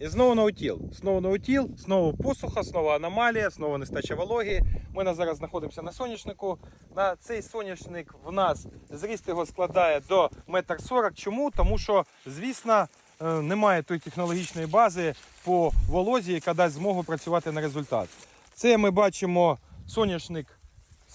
І знову наутіл. Знову наутіл, знову посуха, знову аномалія, знову нестача вологи. Ми на зараз знаходимося на соняшнику. На цей соняшник в нас зріст його складає до 1,40 м. Чому? Тому що, звісно, е, немає тої технологічної бази по волозі, яка дасть змогу працювати на результат. Це ми бачимо соняшник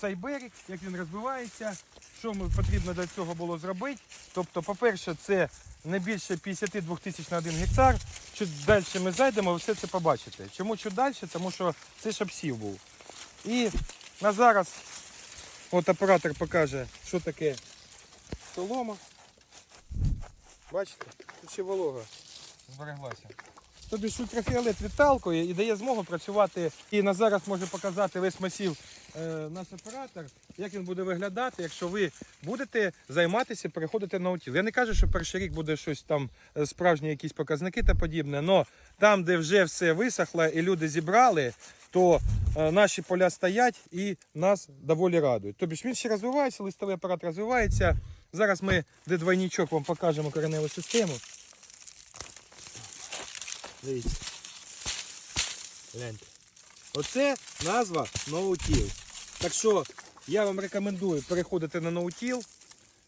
Сайберік, як він розвивається. Що потрібно для цього було зробити? Тобто, по-перше, це не більше 52 тисяч на один гектар. Чуть далі ми зайдемо, ви все це побачите. Чому чуть далі? Тому що це ж обсів був. І на зараз от оператор покаже, що таке солома. Бачите? Тут ще волога збереглася. Тобі ж ультрафіолет відталкує і дає змогу працювати. І на зараз може показати весь масів е, наш оператор, як він буде виглядати, якщо ви будете займатися, переходити на утіл. Я не кажу, що перший рік буде щось там е, справжні якісь показники та подібне, але там, де вже все висохло і люди зібрали, то е, наші поля стоять і нас доволі радують. Тобто ж він ще розвивається, листовий апарат розвивається. Зараз ми де двойничок вам покажемо кореневу систему. Дивіться. Гляньте. Оце назва ноутіл. Так що я вам рекомендую переходити на ноутіл.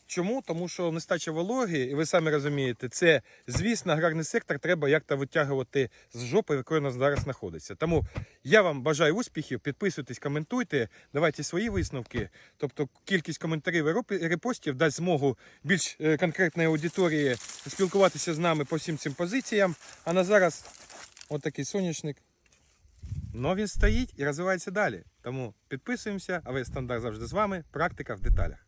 Чому? Тому що нестача вологи, і ви самі розумієте, це, звісно, аграрний сектор треба як-то витягувати з жопи, в якої нас зараз знаходиться. Тому я вам бажаю успіхів, підписуйтесь, коментуйте, давайте свої висновки. Тобто кількість коментарів і репостів дасть змогу більш е, конкретної аудиторії спілкуватися з нами по всім цим позиціям. А на зараз отакий соняшник. Но він стоїть і розвивається далі. Тому підписуємося, а ви стандарт завжди з вами. Практика в деталях.